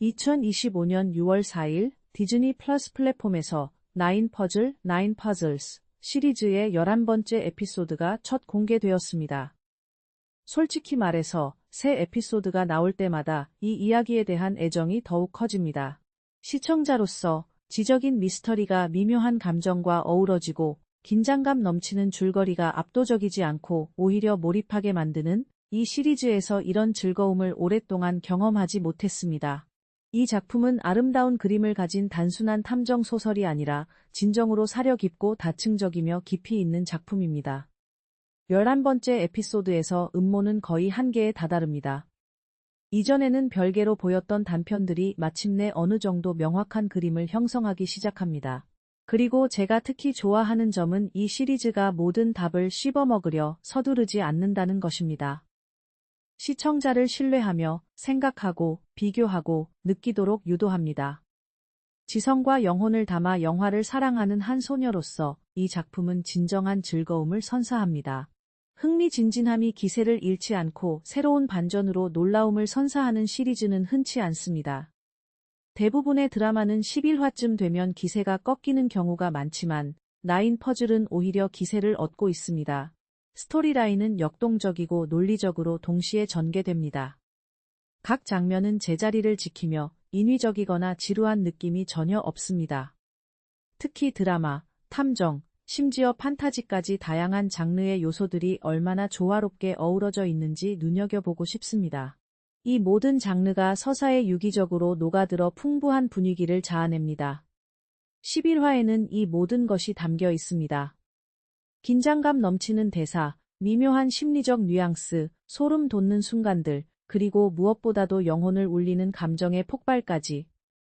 2025년 6월 4일 디즈니 플러스 플랫폼에서 나인 퍼즐, 나인 퍼즐스 시리즈의 11번째 에피소드가 첫 공개되었습니다. 솔직히 말해서 새 에피소드가 나올 때마다 이 이야기에 대한 애정이 더욱 커집니다. 시청자로서 지적인 미스터리가 미묘한 감정과 어우러지고 긴장감 넘치는 줄거리가 압도적이지 않고 오히려 몰입하게 만드는 이 시리즈에서 이런 즐거움을 오랫동안 경험하지 못했습니다. 이 작품은 아름다운 그림을 가진 단순한 탐정 소설이 아니라 진정으로 사려 깊고 다층적이며 깊이 있는 작품입니다. 11번째 에피소드에서 음모는 거의 한계에 다다릅니다. 이전에는 별개로 보였던 단편들이 마침내 어느 정도 명확한 그림을 형성하기 시작합니다. 그리고 제가 특히 좋아하는 점은 이 시리즈가 모든 답을 씹어먹으려 서두르지 않는다는 것입니다. 시청자를 신뢰하며 생각하고 비교하고 느끼도록 유도합니다. 지성과 영혼을 담아 영화를 사랑하는 한 소녀로서 이 작품은 진정한 즐거움을 선사합니다. 흥미진진함이 기세를 잃지 않고 새로운 반전으로 놀라움을 선사하는 시리즈는 흔치 않습니다. 대부분의 드라마는 11화쯤 되면 기세가 꺾이는 경우가 많지만 나인 퍼즐은 오히려 기세를 얻고 있습니다. 스토리라인은 역동적이고 논리적으로 동시에 전개됩니다. 각 장면은 제자리를 지키며 인위적이거나 지루한 느낌이 전혀 없습니다. 특히 드라마, 탐정, 심지어 판타지까지 다양한 장르의 요소들이 얼마나 조화롭게 어우러져 있는지 눈여겨보고 싶습니다. 이 모든 장르가 서사에 유기적으로 녹아들어 풍부한 분위기를 자아냅니다. 11화에는 이 모든 것이 담겨 있습니다. 긴장감 넘치는 대사, 미묘한 심리적 뉘앙스, 소름 돋는 순간들, 그리고 무엇보다도 영혼을 울리는 감정의 폭발까지